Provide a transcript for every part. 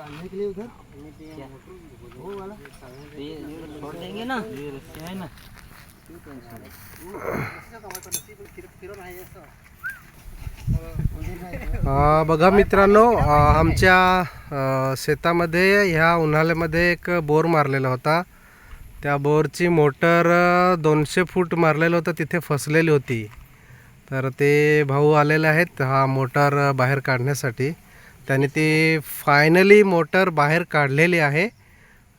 बांधने के लिए उधर वो वाला छोड़ देंगे ना ये रस्सी है ना बघा मित्रांनो आमच्या शेतामध्ये ह्या उन्हाळ्यामध्ये एक बोर मारलेला होता. त्या बोरची मोटर दोनशे फूट मारलेलं होतं तिथे फसलेली होती. तर ते भाऊ आलेले आहेत हा मोटर बाहेर काढण्यासाठी. त्याने ती फायनली मोटर बाहेर काढलेली आहे.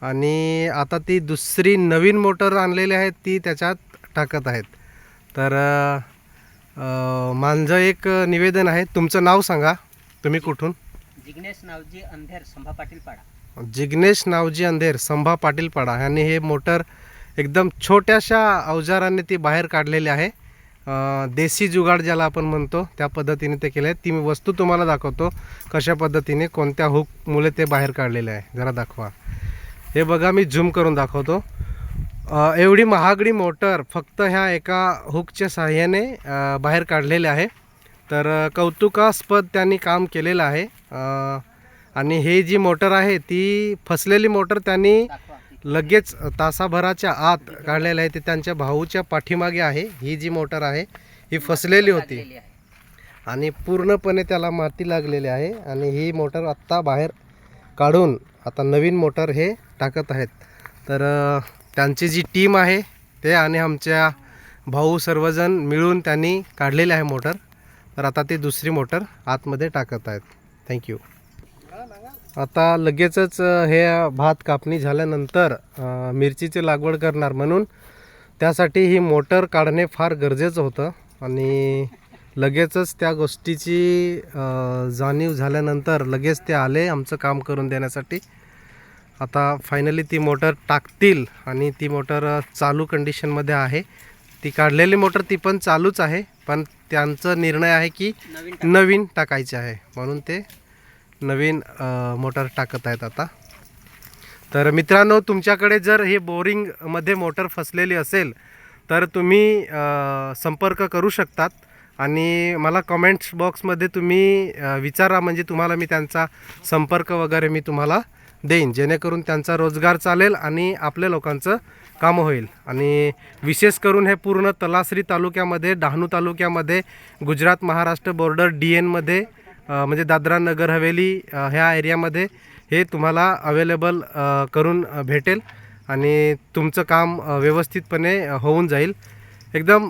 आणि आता ती दुसरी नवीन मोटर आणलेली आहे ती त्याच्यात टाकत आहेत. तर माझं एक निवेदन आहे तुमचं नाव सांगा. तुम्ही कुठून? जिग्नेश नावजी अंधेर संभा पाटील पाडा जिग्नेश नावजी अंधेर संभा पाटील पाडा यांनी हे मोटर एकदम छोट्याशा अवजाराने ती बाहेर काढलेली आहे. देसी जुगाड ज्याला आपण म्हणतो त्या पद्धतीने ते केलं आहे ती मी वस्तू तुम्हाला दाखवतो कशा पद्धतीने कोणत्या हुकमुळे ते बाहेर काढलेले आहे. जरा दाखवा. हे बघा मी झूम करून दाखवतो. एवढी महागडी मोटर फक्त ह्या एका हुकच्या सहाय्याने बाहेर काढलेले आहे. तर कौतुकास्पद त्यांनी काम केलेलं आहे. आणि हे जी मोटर आहे ती फसलेली मोटर त्यांनी लगेच तासाभराच्या आत काढलेलं आहे ते त्यांच्या भाऊच्या पाठीमागे आहे. ही जी मोटर आहे ही फसलेली होती. आणि पूर्णपणे त्याला माती लागलेली आहे. आणि ही मोटर आत्ता बाहेर काढून आता नवीन मोटर हे टाकत आहेत. तर त्यांची जी टीम आहे ते आणि आमच्या भाऊ सर्वजण मिळून त्यांनी काढलेली आहे मोटर. तर आता ती दुसरी मोटर आतमध्ये टाकत आहेत. थँक्यू. आता लगेचच हे भात कापणी झाल्यानंतर मिरचीची लागवड करणार म्हणून त्यासाठी ही मोटर काढणे फार गरजेचं होतं आणि लगेचच त्या गोष्टीची जाणीव झाल्यानंतर लगेच ते आले आमचं काम करून देण्यासाठी. आता फायनली ती मोटर टाकतील आणि ती मोटर चालू कंडिशनमध्ये आहे. ती काढलेली मोटर ती पण चालूच आहे पण त्यांचा निर्णय आहे की नवीन टाकायचे आहे म्हणून ते नवीन मोटर टाकत आहेत आता. तर मित्रांनो तुमच्याकडे जर हे बोरिंगमध्ये मोटर फसलेली असेल तर तुम्ही संपर्क करू शकतात. आणि मला कमेंट्स बॉक्समध्ये तुम्ही विचारा. म्हणजे तुम्हाला मी त्यांचा संपर्क वगैरे मी तुम्हाला देईन. जेणेकरून त्यांचा रोजगार चालेल आणि आपल्या लोकांचं कामं होईल. आणि विशेष करून हे पूर्ण तलासरी तालुक्यामध्ये डहाणू तालुक्यामध्ये गुजरात महाराष्ट्र बॉर्डर डी एनमध्ये म्हणजे दादरा नगर हवेली ह्या एरियामध्ये हे तुम्हाला अवेलेबल करून भेटेल आणि तुमचं काम व्यवस्थितपणे होऊन जाईल. एकदम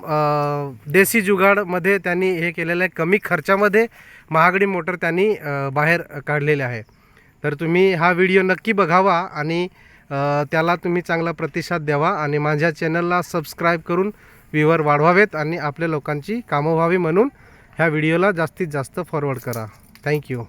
देसी जुगाडमध्ये त्यांनी हे केलेलं आहे. कमी खर्चामध्ये महागडी मोटर त्यांनी बाहेर काढलेले आहे. तर तुम्ही हा व्हिडिओ नक्की बघावा आणि त्याला तुम्ही चांगला प्रतिसाद द्यावा आणि माझ्या चॅनलला सबस्क्राईब करून व्ह्यूवर वाढवावेत आणि आपल्या लोकांची कामं व्हावी म्हणून ह्या व्हिडिओला जास्तीत जास्त फॉरवर्ड करा. थँक्यू